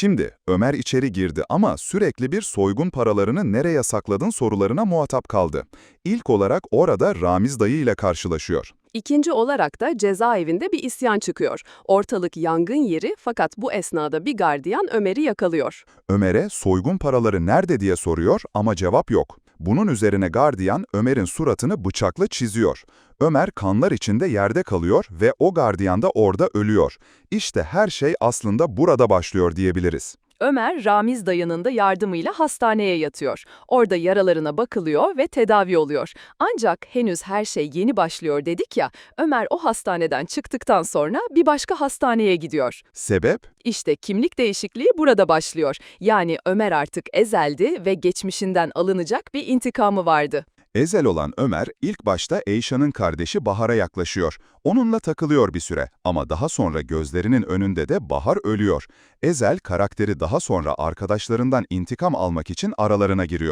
Şimdi Ömer içeri girdi ama sürekli bir soygun paralarını nereye sakladın sorularına muhatap kaldı. İlk olarak orada Ramiz dayı ile karşılaşıyor. İkinci olarak da cezaevinde bir isyan çıkıyor. Ortalık yangın yeri fakat bu esnada bir gardiyan Ömer'i yakalıyor. Ömer'e soygun paraları nerede diye soruyor ama cevap yok. Bunun üzerine gardiyan Ömer'in suratını bıçakla çiziyor. Ömer kanlar içinde yerde kalıyor ve o gardiyan da orada ölüyor. İşte her şey aslında burada başlıyor diyebiliriz. Ömer, Ramiz dayının da yardımıyla hastaneye yatıyor. Orada yaralarına bakılıyor ve tedavi oluyor. Ancak henüz her şey yeni başlıyor dedik ya, Ömer o hastaneden çıktıktan sonra bir başka hastaneye gidiyor. Sebep? İşte kimlik değişikliği burada başlıyor. Yani Ömer artık ezeldi ve geçmişinden alınacak bir intikamı vardı. Ezel olan Ömer ilk başta Eyşan'ın kardeşi Bahar'a yaklaşıyor. Onunla takılıyor bir süre ama daha sonra gözlerinin önünde de Bahar ölüyor. Ezel karakteri daha sonra arkadaşlarından intikam almak için aralarına giriyor.